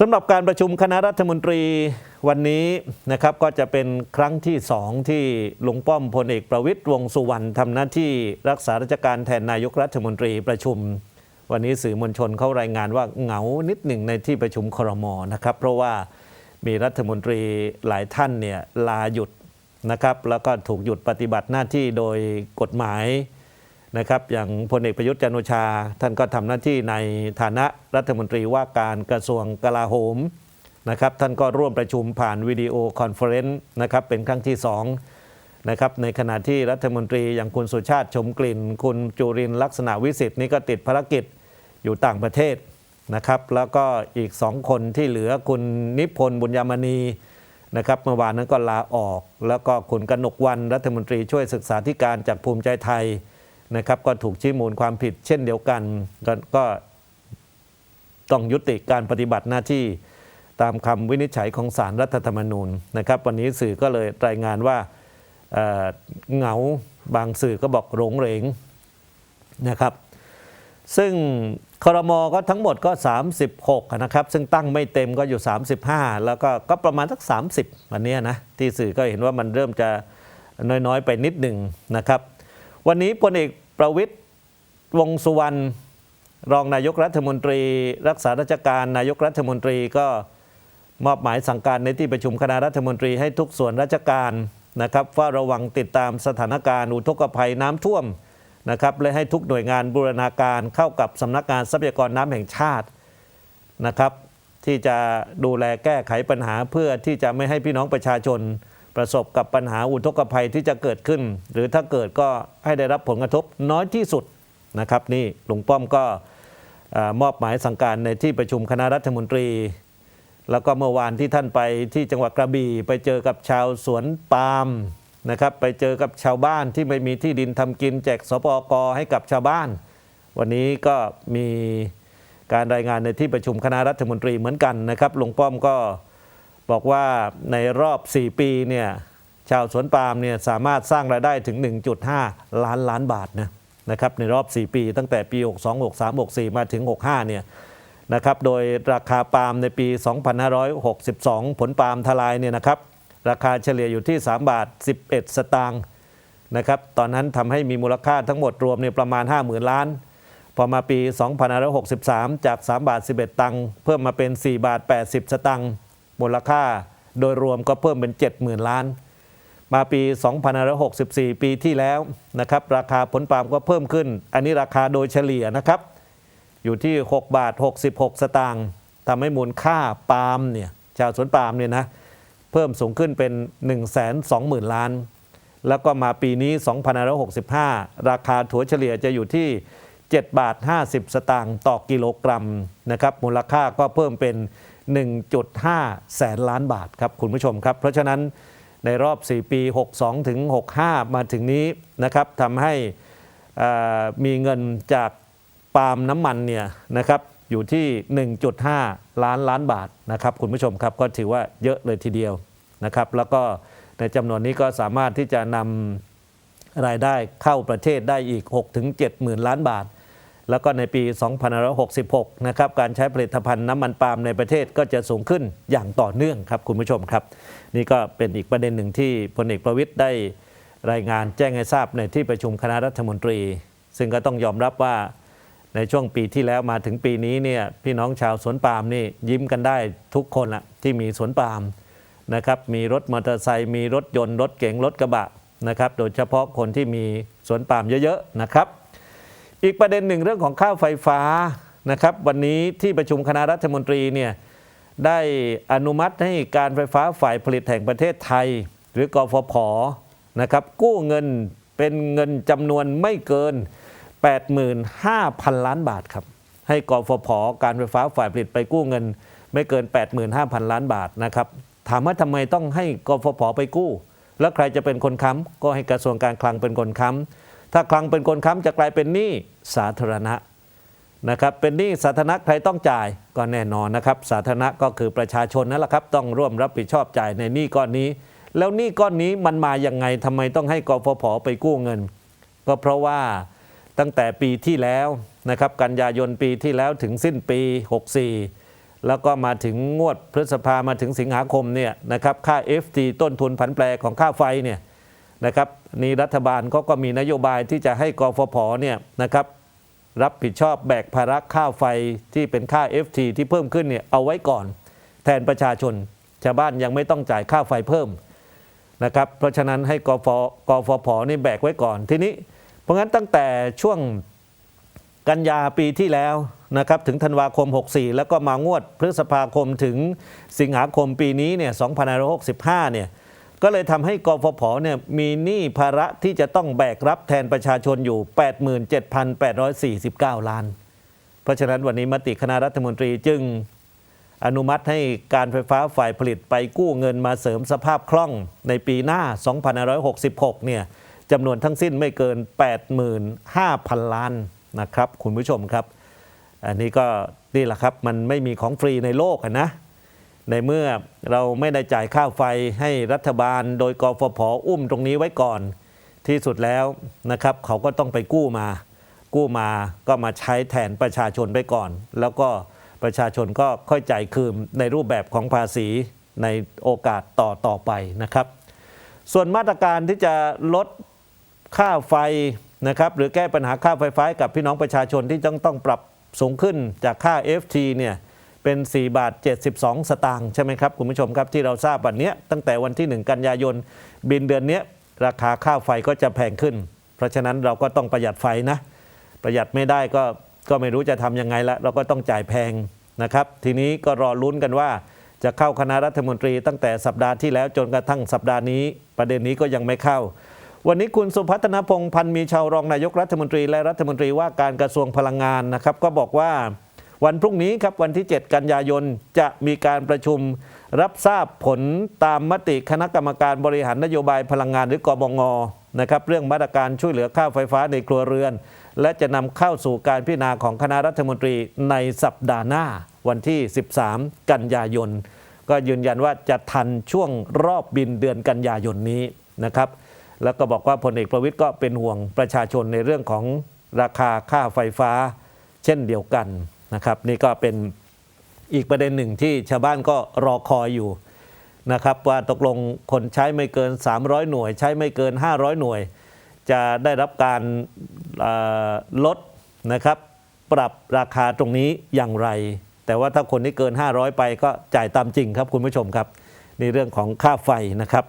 สำหรับการประชุมคณะรัฐมนตรีวันนี้นะครับก็จะเป็นครั้งที่สองที่ลุงป้อมพลเอกประวิตยวงสุวรรณทำหน้าที่รักษาราชการแทนนายกรัฐมนตรีประชุม วันนี้สื่อมวลชนเขารายงานว่าเหงานิดหนึ่งในที่ประชุมครมนะครับ เพราะว่ามีรัฐมนตรีหลายท่านเนี่ยลาหยุดนะครับแล้วก็ถูกหยุดปฏิบัติหน้าที่โดยกฎหมาย นะครับอย่างพลเอกประยุทธ์จันโอชา ท่านก็ทำหน้าที่ในฐานะรัฐมนตรีว่าการกระทรวงกลาโหมนะครับท่านก็ร่วมประชุมผ่านวิดีโอคอนเฟอเรนซ์นะครับเป็นครั้งที่สองนะครับในขณะที่รัฐมนตรีอย่างคุณสุชาติชมกลิ่น คุณจุรินลักษณะวิสิทธิ์นี่ก็ติดภารกิจอยู่ต่างประเทศนะครับแล้วก็อีกสองคนที่เหลือคุณนิพนธ์บุญยามณีนะครับเมื่อวานนั้นก็ลาออก แล้วก็คุณกนกวันรัฐมนตรีช่วยศึกษาธิการจากภูมิใจไทย นะครับก็ถูกชี้มูลความผิดเช่นเดียวกันกก็ต้องยุติการปฏิบัติหน้าที่ตามคำวินิจฉัยของสารรัฐธรรมนูญนะครับ วันนี้สื่อก็เลยรายงานว่าเเหงาบางสื่อก็บอกหลงเหรงนะครับ ซึ่งครมก็ทั้งหมดก็ 36นะครับ ซึ่งตั้งไม่เต็มก็อยู่ 35 แล้วก็ก็ประมาณสัก 30 วันนี้นะ ที่สื่อก็เห็นว่ามันเริ่มจะน้อยๆไปนิดหนึ่งนะครับ วันนี้พลเอกประวิตยวงสุวรรณรองนายกรัฐมนตรี รักษาราชการนายกรัฐมนตรีก็มอบหมายสั่งการในที่ประชุมคณะรัฐมนตรีให้ทุกส่วนราชการนะครับเฝ้าระวังติดตามสถานการณ์อุทกภัยน้ำท่วมนะครับและให้ทุกหน่วยงานบูรณาการเข้ากับสำนักงานทรัพยากรน้ำแห่งชาตินะครับ ที่จะดูแลแก้ไขปัญหาเพื่อที่จะไม่ให้พี่น้องประชาชน ประสบกับปัญหาอุทกภัยที่จะเกิดขึ้น หรือถ้าเกิดก็ให้ได้รับผลกระทบน้อยที่สุดนะครับนี่หลุงป้อมก็มอบหมายสั่งการในที่ประชุมคณะรัฐมนตรี แล้วก็เมื่อวานที่ท่านไปที่จังหวัดกระบี่ไปเจอกับชาวสวนปาล์มนะครับไปเจอกับชาวบ้านที่ไม่มีที่ดินทำกินแจกสปอกให้กับชาวบ้าน วันนี้ก็มีการรายงานในที่ประชุมคณะรัฐมนตรีเหมือนกันนะครับหลุงป้อมก็ บอกว่าในรอบ 4 ปีเนี่ยชาวสวนปาล์มเนี่ยสามารถสร้างรายได้ถึง 1.5 ล้านล้านบาทนะนะครับในรอบ 4 ปี ตั้งแต่ปี 62 63 64 มาถึง 65 เนี่ยนะครับโดยราคาปาล์มในปี 2562 ผลปาล์มทลายเนี่ยนะครับราคาเฉลี่ยอยู่ที่ 3 บาท 11 สตางค์นะครับตอนนั้นทำให้มีมูลค่าทั้งหมดรวมเนี่ยประมาณ 50,000 ล้าน พอมาปี 2563 จาก 3 บาท 11 ตังค์เพิ่มมาเป็น 4 บาท 80 สตังค์ มูลค่าโดยรวมก็เพิ่มเป็น 70,000 ล้าน มาปี 2564 ปีที่แล้วนะครับราคาผลปาล์มก็เพิ่มขึ้น อันนี้ราคาโดยเฉลี่ยนะครับ อยู่ที่ 6 บาท 66 สตางค์ทำให้มูลค่าปาล์มเนี่ยชาวสวนปาล์มเนี่ยนะเพิ่มสูงขึ้นเป็น 120,000 ล้าน แล้วก็มาปีนี้ 2565 ราคาถั่วเฉลี่ยจะอยู่ที่ 7 บาท 50 สตางค์ต่อกิโลกรัมนะครับมูลค่าก็เพิ่มเป็น 1.5 แสนล้านบาทครับคุณผู้ชมครับ เพราะฉะนั้นในรอบ 4 ปี 62 ถึง 65 มาถึงนี้นะครับทำให้มีเงินจากปาล์มน้ำมันเนี่ยนะครับอยู่ที่ 1.5 ล้านล้านบาทนะครับคุณผู้ชมครับก็ถือว่าเยอะเลยทีเดียวนะครับ แล้วก็ในจำนวนนี้ก็สามารถที่จะนำรายได้เข้าประเทศได้อีก6ถึง7หมื่นล้านบาท แล้วก็ในปี 2566 นะครับ การใช้ผลิตภัณฑ์น้ำมันปาล์มในประเทศก็จะสูงขึ้นอย่างต่อเนื่องครับคุณผู้ชมครับ นี่ก็เป็นอีกประเด็นหนึ่งที่พลเอกประวิตยได้รายงานแจ้งให้ทราบในที่ประชุมคณะรัฐมนตรี ซึ่งก็ต้องยอมรับว่าในช่วงปีที่แล้วมาถึงปีนี้เนี่ยพี่น้องชาวสวนปาล์มนี่ยิ้มกันได้ทุกคนละที่มีสวนปาล์มนะครับมีรถมอเตอร์ไซค์มีรถยนต์รถเก๋งรถกระบะนะครับโดยเฉพาะคนที่มีสวนปาล์มเยอะๆนะครับ อีกประเด็นหนึ่งเรื่องของค่าไฟฟ้านะครับวันนี้ที่ประชุมคณะรัฐมนตรีเนี่ยได้อนุมัติให้การไฟฟ้าฝ่ายผลิตแห่งประเทศไทย หรือกฟผนะครับกู้เงินเป็นเงินจำนวนไม่เกิน 85,000 ล้านบาทครับให้กฟผการไฟฟ้าฝ่ายผลิตไปกู้เงิน ไม่เกิน 85,000 ล้านบาทนะครับถามว่าทำไมต้องให้กฟผไปกู้ แล้วใครจะเป็นคนค้ำก็ให้กระทรวงการคลังเป็นคนค้ำ ถ้าคลังเป็นคนค้ำจะกลายเป็นหนี้สาธารณะนะครับเป็นหนี้สาธารณะใครต้องจ่ายก็แน่นอนนะครับ สาธารณะก็คือประชาชนนั่นแหละครับต้องร่วมรับผิดชอบจ่ายในหนี้ก้อนนี้ แล้วหนี้ก้อนนี้มันมาอย่างไงทำไมต้องให้กฟผไปกู้เงิน ก็เพราะว่าตั้งแต่ปีที่แล้วนะครับกันยายนปีที่แล้วถึงสิ้นปี 64 แล้วก็มาถึงงวดพฤษภามาถึงสิงหาคมเนี่ยนะครับค่า FT ต้นทุนผันแปรของค่าไฟเนี่ย นะครับนี่รัฐบาลก็ก็มีนโยบายที่จะให้กฟผเนี่ยนะครับรับผิดชอบแบกภาระค่าไฟที่เป็นค่า FT ที่เพิ่มขึ้นเนี่ยเอาไว้ก่อน แทนประชาชนชาวบ้านยังไม่ต้องจ่ายค่าไฟเพิ่มนะครับเพราะฉะนั้นให้กฟกฟผนี่แบกไว้ก่อนทีนี้ เพราะงั้นตั้งแต่ช่วงกันยาปีที่แล้วนะครับถึงธันวาคม 64 แล้วก็มางวดพฤษภาคมถึงสิงหาคมปีนี้เนี่ย2565เนี่ย ก็เลยทำให้กฟผเนี่ยมีหนี้ภาระที่จะต้องแบกรับแทนประชาชนอยู่ 87,849 ล้าน เพราะฉะนั้นวันนี้มติคณะรัฐมนตรีจึงอนุมัติให้การไฟฟ้าฝ่ายผลิตไปกู้เงินมาเสริมสภาพคล่องในปีหน้า 2566 เนี่ยจำนวนทั้งสิ้นไม่เกิน 85,000 ล้านนะครับ คุณผู้ชมครับ อันนี้ก็นี่แหละครับ มันไม่มีของฟรีในโลกนะ ในเมื่อเราไม่ได้จ่ายค่าไฟให้รัฐบาล โดยกฟผอุ้มตรงนี้ไว้ก่อนที่สุดแล้วนะครับเขาก็ต้องไปกู้มา กู้มาก็มาใช้แทนประชาชนไปก่อน แล้วก็ประชาชนก็ค่อยจ่ายคืนในรูปแบบของภาษีในโอกาสต่อต่อไปนะครับ ส่วนมาตรการที่จะลดค่าไฟนะครับหรือแก้ปัญหาค่าไฟฟ้าให้กับพี่น้องประชาชนที่ต้องต้องปรับสูงขึ้นจากค่า FT เนี่ย เป็น 4 บาท 72 สตางค์ใช่ไหมครับ คุณผู้ชมครับที่เราทราบวันนี้ตั้งแต่วันที่ 1 กันยายน บินเดือนนี้ราคาค่าไฟก็จะแพงขึ้น เพราะฉะนั้นเราก็ต้องประหยัดไฟนะ ประหยัดไม่ได้ก็ก็ไม่รู้จะทำยังไงละเราก็ต้องจ่ายแพงนะครับ ทีนี้ก็รอลุ้นกันว่า จะเข้าคณะรัฐมนตรีตั้งแต่สัปดาห์ที่แล้วจนกระทั่งสัปดาห์นี้ ประเด็นนี้ก็ยังไม่เข้า วันนี้คุณสุพัฒนพงษ์พันธ์มีชาวรองนายกรัฐมนตรีและรัฐมนตรีว่าการกระทรวงพลังงานนะครับ ก็บอกว่า วันพรุ่งนี้ครับวันที่ 7 กันยายนจะมีการประชุมรับทราบผลตามมติคณะกรรมการบริหารนโยบายพลังงานหรือกบงนะครับเรื่องมาตรการช่วยเหลือค่าไฟฟ้าในครัวเรือน และจะนำเข้าสู่การพิจารณาของคณะรัฐมนตรีในสัปดาห์หน้าวันที่ 13 กันยายน ก็ยืนยันว่าจะทันช่วงรอบบินเดือนกันยายนนี้นะครับ แล้วก็บอกว่าพลเอกประวิทย์ก็เป็นห่วงประชาชนในเรื่องของราคาค่าไฟฟ้า เช่นเดียวกัน นะครับนี่ก็เป็นอีกประเด็นหนึ่งที่ชาวบ้านก็รอคอยอยู่นะครับว่าตกลงคนใช้ไม่เกิน 300 หน่วย ใช้ไม่เกิน 500 หน่วย จะได้รับการลดนะครับปรับราคาตรงนี้อย่างไร แต่ว่าถ้าคนที่เกิน 500 ไปก็จ่ายตามจริงครับคุณผู้ชมครับนี่เรื่องของค่าไฟนะครับ